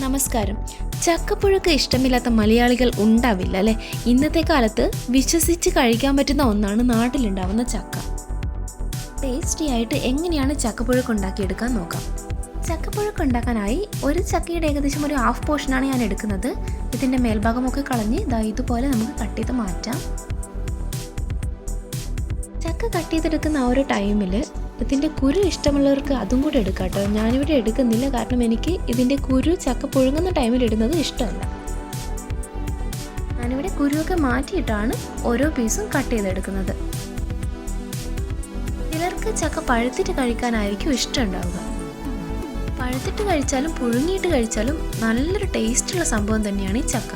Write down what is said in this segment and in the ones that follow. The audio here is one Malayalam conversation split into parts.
നമസ്കാരം. ചക്കപ്പുഴക്ക് ഇഷ്ടമില്ലാത്ത മലയാളികൾ ഉണ്ടാവില്ല അല്ലേ? ഇന്നത്തെ കാലത്ത് വിശ്വസിച്ച് കഴിക്കാൻ പറ്റുന്ന ഒന്നാണ് നാട്ടിലുണ്ടാവുന്ന ചക്ക. ടേസ്റ്റി ആയിട്ട് എങ്ങനെയാണ് ചക്കപ്പുഴക്ക് ഉണ്ടാക്കിയെടുക്കാൻ നോക്കാം. ചക്കപ്പുഴക്ക് ഉണ്ടാക്കാനായി ഒരു ചക്കയുടെ ഏകദേശം ഒരു ഹാഫ് പോർഷനാണ് ഞാൻ എടുക്കുന്നത്. ഇതിന്റെ മേൽഭാഗമൊക്കെ കളഞ്ഞ് ഇതാ ഇതുപോലെ നമുക്ക് കട്ട് ചെയ്ത് മാറ്റാം. ചക്ക കട്ട് ചെയ്തെടുക്കുന്ന ആ ഒരു ടൈമിൽ ഇതിന്റെ കുരു ഇഷ്ടമുള്ളവർക്ക് അതും കൂടെ എടുക്കാം കേട്ടോ. ഞാനിവിടെ എടുക്കുന്നില്ല. കാരണം എനിക്ക് ഇതിന്റെ കുരു ചക്ക പുഴുങ്ങുന്ന ടൈമിൽ ഇടുന്നത് ഇഷ്ടമല്ല. ഞാനിവിടെ കുരുവൊക്കെ മാറ്റിയിട്ടാണ് ഓരോ പീസും കട്ട് ചെയ്തെടുക്കുന്നത്. ചിലർക്ക് ചക്ക പഴുത്തിട്ട് കഴിക്കാനായിരിക്കും ഇഷ്ടം ഉണ്ടാവുക പഴുത്തിട്ട് കഴിച്ചാലും പുഴുങ്ങിയിട്ട് കഴിച്ചാലും നല്ലൊരു ടേസ്റ്റുള്ള സംഭവം തന്നെയാണ് ഈ ചക്ക.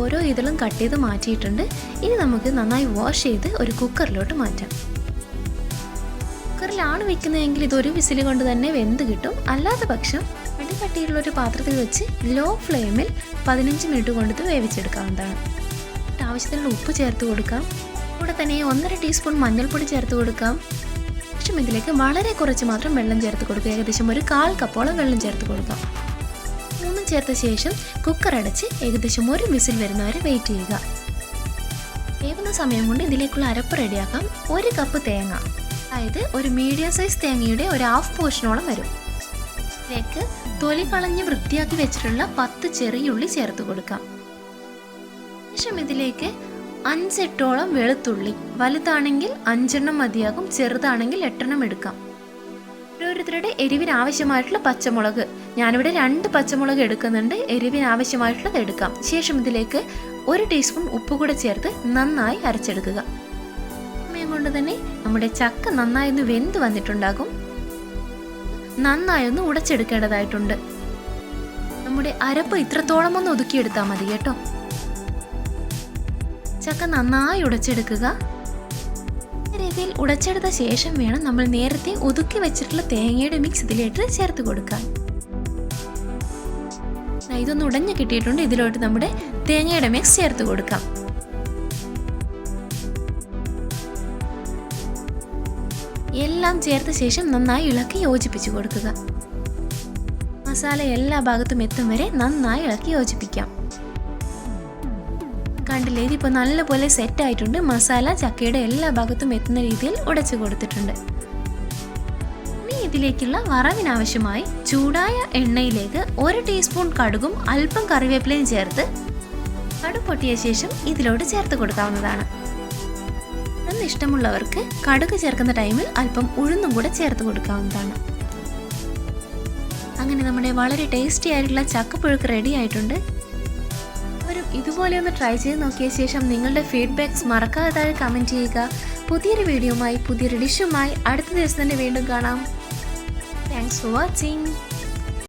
ഓരോ ഇതിലും കട്ട് ചെയ്ത് മാറ്റിയിട്ടുണ്ട്. ഇനി നമുക്ക് നന്നായി വാഷ് ചെയ്ത് ഒരു കുക്കറിലോട്ട് മാറ്റാം. കുക്കറിലാണ് വെക്കുന്നതെങ്കിൽ ഇതൊരു വിസിൽ കൊണ്ട് തന്നെ വെന്ത് കിട്ടും. അല്ലാത്ത പക്ഷം അടിക്കട്ടിയുള്ള ഒരു പാത്രത്തിൽ വെച്ച് ലോ ഫ്ലെയിമിൽ പതിനഞ്ച് മിനിറ്റ് കൊണ്ടത് വേവിച്ചെടുക്കാവുന്നതാണ്. ആവശ്യത്തിനുള്ള ഉപ്പ് ചേർത്ത് കൊടുക്കാം. കൂടെ തന്നെ ഒന്നര ടീസ്പൂൺ മഞ്ഞൾപ്പൊടി ചേർത്ത് കൊടുക്കാം. ശേഷം ഇതിലേക്ക് വളരെ കുറച്ച് മാത്രം വെള്ളം ചേർത്ത് കൊടുക്കുക. ഏകദേശം ഒരു കാൽ കപ്പോളം വെള്ളം ചേർത്ത് കൊടുക്കാം. മൂന്നും ചേർത്ത ശേഷം കുക്കർ അടച്ച് ഏകദേശം ഒരു വിസിൽ വരുന്നവരെ വെയിറ്റ് ചെയ്യുക. വേവുന്ന സമയം കൊണ്ട് ഇതിലേക്കുള്ള അരപ്പ് റെഡിയാക്കാം. ഒരു കപ്പ് തേങ്ങ. അതായത് ഒരു മീഡിയം സൈസ് തേങ്ങയുടെ ഒരു ഹാഫ് പോർഷനോളം വരും. ഇതിലേക്ക് തൊലി കളഞ്ഞ് വൃത്തിയാക്കി വെച്ചിട്ടുള്ള പത്ത് ചെറിയുള്ളി ചേർത്ത് കൊടുക്കാം. ശേഷം ഇതിലേക്ക് അഞ്ചെട്ടോളം വെളുത്തുള്ളി വലുതാണെങ്കിൽ അഞ്ചെണ്ണം മതിയാകും ചെറുതാണെങ്കിൽ എട്ടെണ്ണം എടുക്കാം. ഓരോരുത്തരുടെ എരിവിന് ആവശ്യമായിട്ടുള്ള പച്ചമുളക്. ഞാനിവിടെ രണ്ട് പച്ചമുളക് എടുക്കുന്നുണ്ട് എരിവിന് ആവശ്യമായിട്ടുള്ളത് എടുക്കാം. ശേഷം ഇതിലേക്ക് ഒരു ടീസ്പൂൺ ഉപ്പ് കൂടെ ചേർത്ത് നന്നായി അരച്ചെടുക്കുക. കൊണ്ട് തന്നെ നമ്മുടെ ചക്ക നന്നായി ഒന്ന് വെന്ത് വന്നിട്ടുണ്ടാകും. നന്നായി ഒന്ന് ഉടച്ചെടുക്കേണ്ടതായിട്ടുണ്ട്. നമ്മുടെ അരപ്പ് ഇത്രത്തോളം ഒന്ന് ഒതുക്കിയെടുത്താൽ മതി കേട്ടോ. ചക്ക നന്നായി ഉടച്ചെടുക്കുക. രീതിയിൽ ഉടച്ചെടുത്ത ശേഷം വേണം നമ്മൾ നേരത്തെ ഒതുക്കി വെച്ചിട്ടുള്ള തേങ്ങയുടെ മിക്സ് ഇതിലേക്ക് ചേർത്ത് കൊടുക്കാൻ. ദാ ഇതൊന്ന് ഉടഞ്ഞു കിട്ടിയിട്ടുണ്ട്. ഇതിലോട്ട് നമ്മുടെ തേങ്ങയുടെ മിക്സ് ചേർത്ത് കൊടുക്കാം. എല്ലാം ചേർത്ത ശേഷം നന്നായി ഇളക്കി യോജിപ്പിച്ചു കൊടുക്കുക. മസാല എല്ലാ ഭാഗത്തും എത്തും വരെ നന്നായി ഇളക്കി യോജിപ്പിക്കാം. കണ്ടില്ലേ ഇതിപ്പോൾ നല്ലപോലെ സെറ്റ് ആയിട്ടുണ്ട്. മസാല ചക്കയുടെ എല്ലാ ഭാഗത്തും എത്തുന്ന രീതിയിൽ ഉടച്ചു കൊടുത്തിട്ടുണ്ട്. ഇനി ഇതിലേക്കുള്ള വറവിനാവശ്യമായി ചൂടായ എണ്ണയിലേക്ക് ഒരു ടീസ്പൂൺ കടുകും അല്പം കറിവേപ്പിലയും ചേർത്ത് കടുപൊട്ടിയ ശേഷം ഇതിലോട്ട് ചേർത്ത് കൊടുക്കാവുന്നതാണ്. എന്ന് ഇഷ്ടമുള്ളവർക്ക് കടുക് ചേർക്കുന്ന ടൈമിൽ അല്പം ഉഴുന്നും കൂടെ ചേർത്ത് കൊടുക്കാവുന്നതാണ്. അങ്ങനെ നമ്മുടെ വളരെ ടേസ്റ്റി ആയിട്ടുള്ള ചക്കപ്പുഴുക്ക് റെഡി ആയിട്ടുണ്ട്. ഒരു ഇതുപോലെ ഒന്ന് ട്രൈ ചെയ്ത് നോക്കിയ ശേഷം നിങ്ങളുടെ ഫീഡ്ബാക്ക്സ് മറക്കാതെ താഴെ കമന്റ് ചെയ്യുക. പുതിയൊരു വീഡിയോയുമായി പുതിയൊരു ഡിഷുമായി അടുത്ത ദിവസം തന്നെ വീണ്ടും കാണാം. Thanks for watching